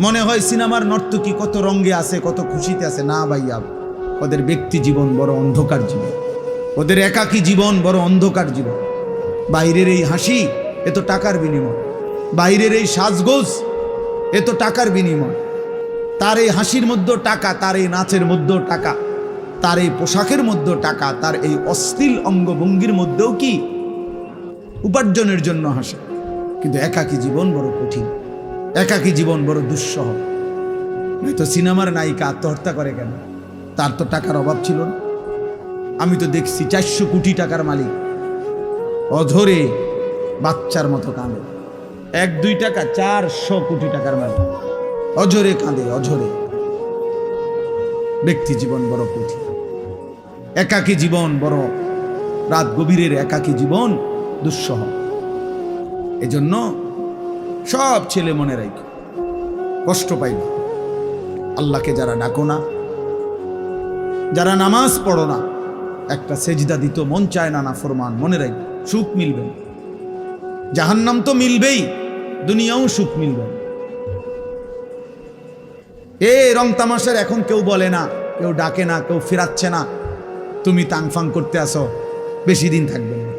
মনে হয় সিনেমার নর্তকী কত রঙ্গে আছে, কত খুশিতে আছে। না ভাইয়া, ওদের ব্যক্তি জীবন বড় অন্ধকার জীবন। ওদের একাকী জীবন বড় অন্ধকার জীবন। বাইরের এই হাসি এত টাকার বিনিময়। বাইরের এই সাজগোজ, এ তো টাকার বিনিময়। তার এই হাসির মধ্যেও টাকা, তার এই নাচের মধ্যেও টাকা। তার এই পোশাকের মধ্যেও টাকা, তার এই অশ্লীল অঙ্গভঙ্গির মধ্যেও কি উপার্জনের জন্য হাসে। কিন্তু একাকী জীবন বড় কঠিন। একাকী জীবন বড় দুঃসহ। নয়তো সিনেমার নায়িকা আত্মহত্যা করে কেন? তার তো টাকার অভাব ছিল না। আমি তো দেখছি চারশো কোটি টাকার মালিক। অধরে বাচ্চার মতো কাঁদে। এক, দুই টাকা চারশো কোটি টাকার মালিক। অঝরে কাঁদে, অঝরে। ব্যক্তি জীবন বড় কঠিন। একাকী জীবন বড় রাত গভীরের একাকী জীবন দুঃসহ। এজন্য সব ছেলে মনে রাখ কষ্ট পাইবে আল্লাহকে যারা ডাকো না, যারা নামাজ পড়ো না, একটা সেজদা দিত মন চায় না না ফরমান, মনে রাখ, সুখ মিলবে না। জাহান্নাম তো মিলবেই, দুনিয়াও সুখ মিলবে না। এ রং তামাশার এখন কেউ বলে না, কেউ ডাকে না, কেউ ফেরাচ্ছে না তুমি তাংফাং করতে আসো, বেশি দিন থাকবে না